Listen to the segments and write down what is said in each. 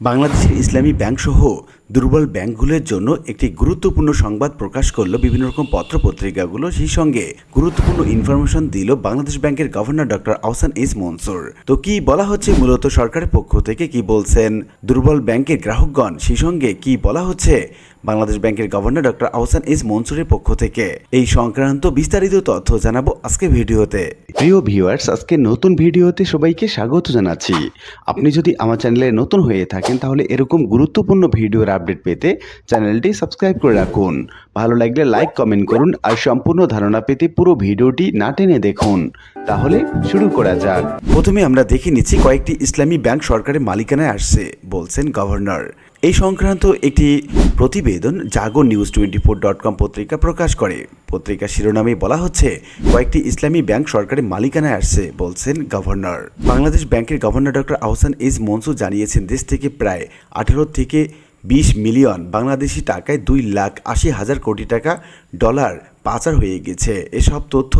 বাংলাদেশের ইসলামী ব্যাংক সহ দুর্বল ব্যাংকগুলোর জন্য একটি গুরুত্বপূর্ণ সংবাদ প্রকাশ করল বিভিন্ন রকম পত্রপত্রিকাগুলো। সেই সঙ্গে গুরুত্বপূর্ণ ইনফরমেশন দিল বাংলাদেশ ব্যাংকের governor doctor Ahsan S Mansur. তো কি বলা হচ্ছে মূলত সরকারের পক্ষ থেকে? কি বলছেন দুর্বল ব্যাংকের গ্রাহকগণ? সেই সঙ্গে কি বলা হচ্ছে বাংলাদেশ ব্যাংকের গভর্নর ডক্টর আহসান এস মনসুরের পক্ষ থেকে? এই সংক্রান্ত বিস্তারিত তথ্য জানাব আজকে ভিডিওতে। প্রিয় ভিউয়ার্স আজকে নতুন ভিডিওতে সবাইকে স্বাগত জানাচ্ছি। আপনি যদি আমার চ্যানেলে নতুন হয়ে থাকেন, তাহলে এরকম গুরুত্বপূর্ণ ভিডিওর আপডেট পেতে চ্যানেলটি সাবস্ক্রাইব করে রাখুন। ভালো লাগলে লাইক, কমেন্ট করুন আর সম্পূর্ণ ধারণা পেতে পুরো ভিডিওটি না টেনে দেখুন। তাহলে শুরু করা যাক। প্রথমে আমরা দেখে নিচ্ছি কয়েকটি ইসলামী ব্যাংক সরকারের মালিকানায় আসছে, বলছেন গভর্নর। এই সংক্রান্ত একটি প্রতিবেদন Jago news twenty four dot com পত্রিকা প্রকাশ করে। পত্রিকার শিরোনামে বলা হচ্ছে, কয়েকটি ইসলামী ব্যাংক সরকারের মালিকানায় আসছে, বলছেন গভর্নর। বাংলাদেশ ব্যাংকের governor doctor Ahsan S Mansur জানিয়েছেন, দেশ থেকে প্রায় আঠারো থেকে বিশ মিলিয়ন বাংলাদেশি টাকায় দুই লাখ আশি হাজার কোটি টাকা ডলার পাচার হয়ে গেছে। এসব তথ্য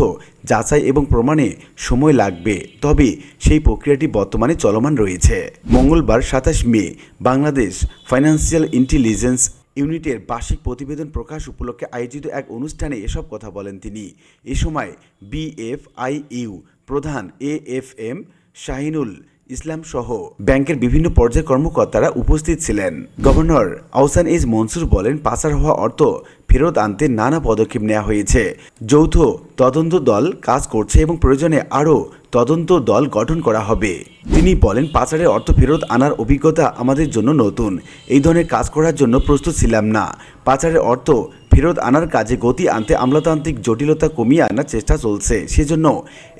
যাচাই এবং প্রমাণে সময় লাগবে, তবে সেই প্রক্রিয়াটি বর্তমানে চলমান রয়েছে। মঙ্গলবার সাতাশ মে বাংলাদেশ ফাইন্যান্সিয়াল ইন্টেলিজেন্স ইউনিটের বার্ষিক প্রতিবেদন প্রকাশ উপলক্ষে আয়োজিত এক অনুষ্ঠানে এসব কথা বলেন তিনি। এ সময় বিএফআইইউ প্রধান A F M Shahinul Islam সহ ব্যাংকের বিভিন্ন পর্যায়ের কর্মকর্তারা উপস্থিত ছিলেন। গভর্নর আহসান এজ মনসুর বলেন, পাচার হওয়া অর্থ ফেরত আনতে নানা পদক্ষেপ নেওয়া হয়েছে। যৌথ তদন্ত দল কাজ করছে এবং প্রয়োজনে আরও তদন্ত দল গঠন করা হবে। তিনি বলেন, পাচারের অর্থ ফেরত আনার অভিজ্ঞতা আমাদের জন্য নতুন। এই ধরনের কাজ করার জন্য প্রস্তুত ছিলাম না। পাচারের অর্থ ফেরত আনার কাজে গতি আনতে আমলাতান্ত্রিক জটিলতা কমিয়ে আনার চেষ্টা চলছে। সেজন্য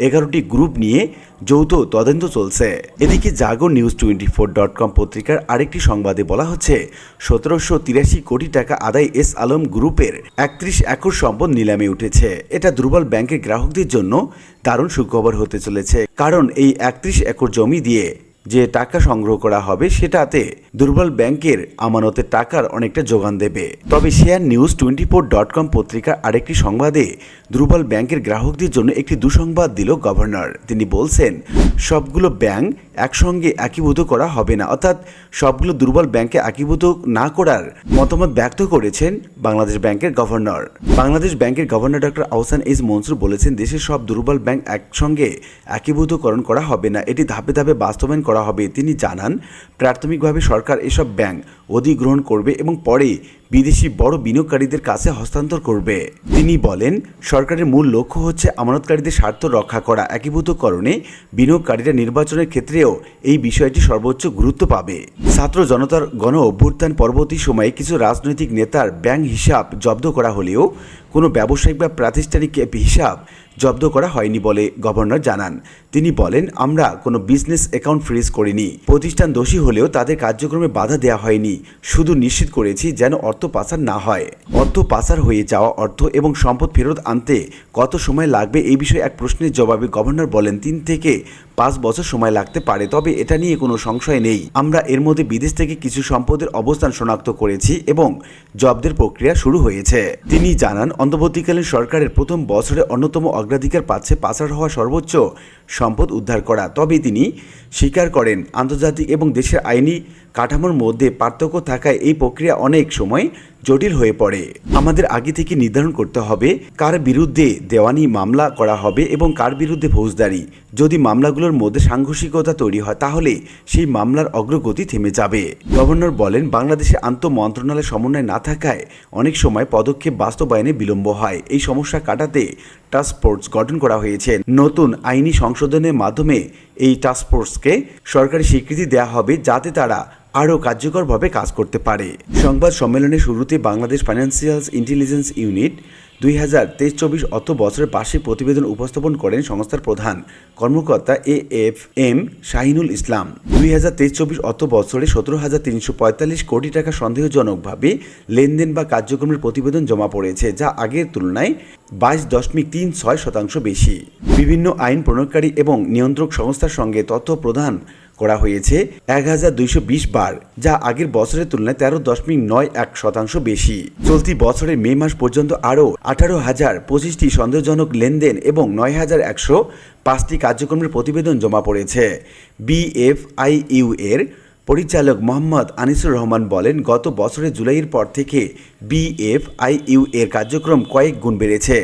এগারোটি গ্রুপ নিয়ে যৌথ তদন্ত চলছে। এদিকে Jago news twenty four dot com পত্রিকার আরেকটি সংবাদে বলা হচ্ছে, সতেরোশো তিরাশি কোটি টাকা আদায় এস আলম গ্রুপের একত্রিশ একর সম্পদ নিলামে উঠেছে। এটা দুর্বল ব্যাংকের গ্রাহকদের জন্য দারুণ সুখবর হতে চলেছে। কারণ এই একত্রিশ একর জমি দিয়ে যে টাকা সংগ্রহ করা হবে সেটাতে দুর্বল ব্যাংকের আমানতের টাকার অনেকটা যোগান দেবে। তবে share news twenty four dot com পত্রিকার আরেকটি সংবাদে দুর্বল ব্যাংকের গ্রাহকদের জন্য একটি দুঃসংবাদ দিল গভর্নর। তিনি বলছেন, সবগুলো ব্যাংক একসঙ্গে একীভূত করা হবে না। অর্থাৎ সবগুলো দুর্বল ব্যাংকে একীভূত না করার মতামত ব্যক্ত করেছেন বাংলাদেশ ব্যাংকের গভর্নর। বাংলাদেশ ব্যাংকের governor doctor Ahsan S Mansur বলেছেন, দেশের সব দুর্বল ব্যাংক একসঙ্গে একীভূতকরণ করা হবে না। এটি ধাপে ধাপে বাস্তবায়ন করা হবে। তিনি জানান প্রাথমিকভাবে সরকার এসব ব্যাংক অধিগ্রহণ করবে এবং পরে বিদেশি বড় বিনিয়োগকারীদের কাছে হস্তান্তর করবে। তিনি বলেন, সরকারের মূল লক্ষ্য হচ্ছে আমানতকারীদের স্বার্থ রক্ষা করা। একীভূতকরণে বিনিয়োগকারীরা নির্বাচনের ক্ষেত্রেও এই বিষয়টি সর্বোচ্চ গুরুত্ব পাবে। ছাত্র জনতার গণ অভ্যুত্থান পরবর্তী সময়ে কিছু রাজনৈতিক নেতার ব্যাংক হিসাব জব্দ করা হলেও কোনো ব্যবসায়িক বা প্রাতিষ্ঠানিক হিসাব জব্দ করা হয়নি বলে গভর্নর জানান। তিনি বলেন, আমরা কোনো বিজনেস অ্যাকাউন্ট ফ্রিজ করিনি। প্রতিষ্ঠান দোষী হলেও তাদের কার্যক্রমে বাধা দেওয়া হয়নি। শুধু নিশ্চিত করেছি যেন অর্থ পাচার না হয়। অর্থ পাচার হয়ে যাওয়া অর্থ এবং সম্পদ ফেরত আনতে কত সময় লাগবে এই বিষয়ে এক প্রশ্নের জবাবে গভর্নর বলেন, তিন থেকে পাঁচ বছর সময় লাগতে পারে, তবে এটা নিয়ে কোনো সংশয় নেই। আমরা এর মধ্যে বিদেশ থেকে কিছু সম্পদের অবস্থান শনাক্ত করেছি এবং জব্দের প্রক্রিয়া শুরু হয়েছে। তিনি জানান, অন্তর্বর্তীকালীন সরকারের প্রথম বছরে অন্যতম অগ্রাধিকার পাচ্ছে পাচার হওয়া সর্বোচ্চ সম্পদ উদ্ধার করা। তবে তিনি স্বীকার করেন, আন্তর্জাতিক এবং দেশের আইনি কাঠামোর মধ্যে পার্থক্য থাকায় এই প্রক্রিয়া অনেক সময় জটিল হয়ে পড়ে। আমাদের আগে থেকে নির্ধারণ করতে হবে কার বিরুদ্ধে দেওয়ানি মামলা করা হবে এবং কার বিরুদ্ধে ফৌজদারি। যদি মামলাগুলোর মধ্যে সাংঘর্ষিকতা তৈরি হয়, তাহলে সেই মামলার অগ্রগতি থেমে যাবে। গভর্নর বলেন, বাংলাদেশে আন্তঃ মন্ত্রণালয় সমন্বয় না থাকায় অনেক সময় পদক্ষেপ বাস্তবায়নে বিলম্ব হয়। এই সমস্যা কাটাতে টাস্ক ফোর্স গঠন করা হয়েছে। নতুন আইনি সংশোধনের মাধ্যমে এই টাস্ক ফোর্সকে সরকারি স্বীকৃতি দেওয়া হবে যাতে তারা আরও কার্যকরভাবে কাজ করতে পারে। সংবাদ সম্মেলনের শুরুতে বাংলাদেশ ফাইন্যান্সিয়াল ইন্টেলিজেন্স ইউনিট দুই হাজার তেইশ চব্বিশ অর্থ বছরের বার্ষিক প্রতিবেদন উপস্থাপন করেন সংস্থার প্রধান কর্মকর্তা A F M Shahinul Islam. দুই হাজার তেইশ চব্বিশ অর্থ বছরে সতেরো হাজার তিনশো পঁয়তাল্লিশ কোটি টাকা সন্দেহজনকভাবে লেনদেন বা কার্যক্রমের প্রতিবেদন জমা পড়েছে, যা আগের তুলনায় বাইশ দশমিক তিন ছয় শতাংশ বেশি। বিভিন্ন আইন প্রণয়নকারী এবং নিয়ন্ত্রক সংস্থার সঙ্গে তথ্য প্রদান করা হয়েছে এক হাজার দুইশো বিশ বার, যা আগের বছরের তুলনায় তেরো দশমিক নয় এক শতাংশ বেশি। চলতি বছরের মে মাস পর্যন্ত আরও আঠারো হাজার পঁচিশটি সন্দেহজনক লেনদেন এবং নয় হাজার একশো পাঁচটি কার্যক্রমের প্রতিবেদন জমা পড়েছে। বিএফআইইউ এর পরিচালক মোহাম্মদ আনিসুর রহমান বলেন, গত বছরের জুলাইয়ের পর থেকে বিএফআইইউ এর কার্যক্রম কয়েক গুণ বেড়েছে।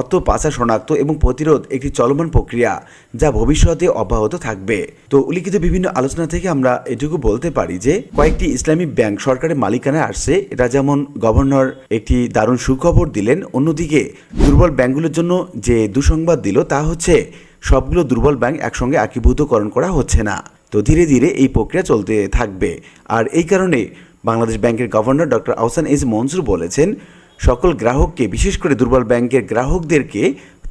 অত পাচার শনাক্ত এবং প্রতিরোধ একটি চলমান প্রক্রিয়া যা ভবিষ্যতে অব্যাহত থাকবে। তো উল্লিখিত বিভিন্ন আলোচনা থেকে আমরা এটুকু বলতে পারি যে, কয়েকটি ইসলামী ব্যাংক সরকারের মালিকানায় আসছে। এটা যেমন গভর্নর একটি দারুণ সুখবর দিলেন, অন্যদিকে দুর্বল ব্যাংকগুলোর জন্য যে দুঃসংবাদ দিল তা হচ্ছে, সবগুলো দুর্বল ব্যাংক একসঙ্গে একীভূতকরণ করা হচ্ছে না। তো ধীরে ধীরে এই প্রক্রিয়া চলতে থাকবে। আর এই কারণে বাংলাদেশ ব্যাংকের governor doctor Ahsan S Mansur বলেছেন, সকল গ্রাহককে, বিশেষ করে দুর্বল ব্যাংকের গ্রাহকদেরকে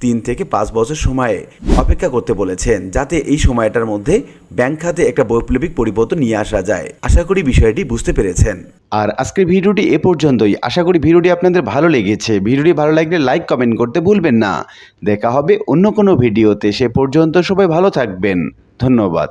তিন থেকে পাঁচ বছর সময়ে অপেক্ষা করতে বলেছেন, যাতে এই সময়টার মধ্যে ব্যাংক খাতে একটা বৈপ্লবিক পরিবর্তন নিয়ে আসা যায়। আশা করি বিষয়টি বুঝতে পেরেছেন। আর আজকের ভিডিওটি এ পর্যন্তই। আশা করি ভিডিওটি আপনাদের ভালো লেগেছে। ভিডিওটি ভালো লাগলে লাইক, কমেন্ট করতে ভুলবেন না। দেখা হবে অন্য কোনো ভিডিওতে। সে পর্যন্ত সবাই ভালো থাকবেন। ধন্যবাদ।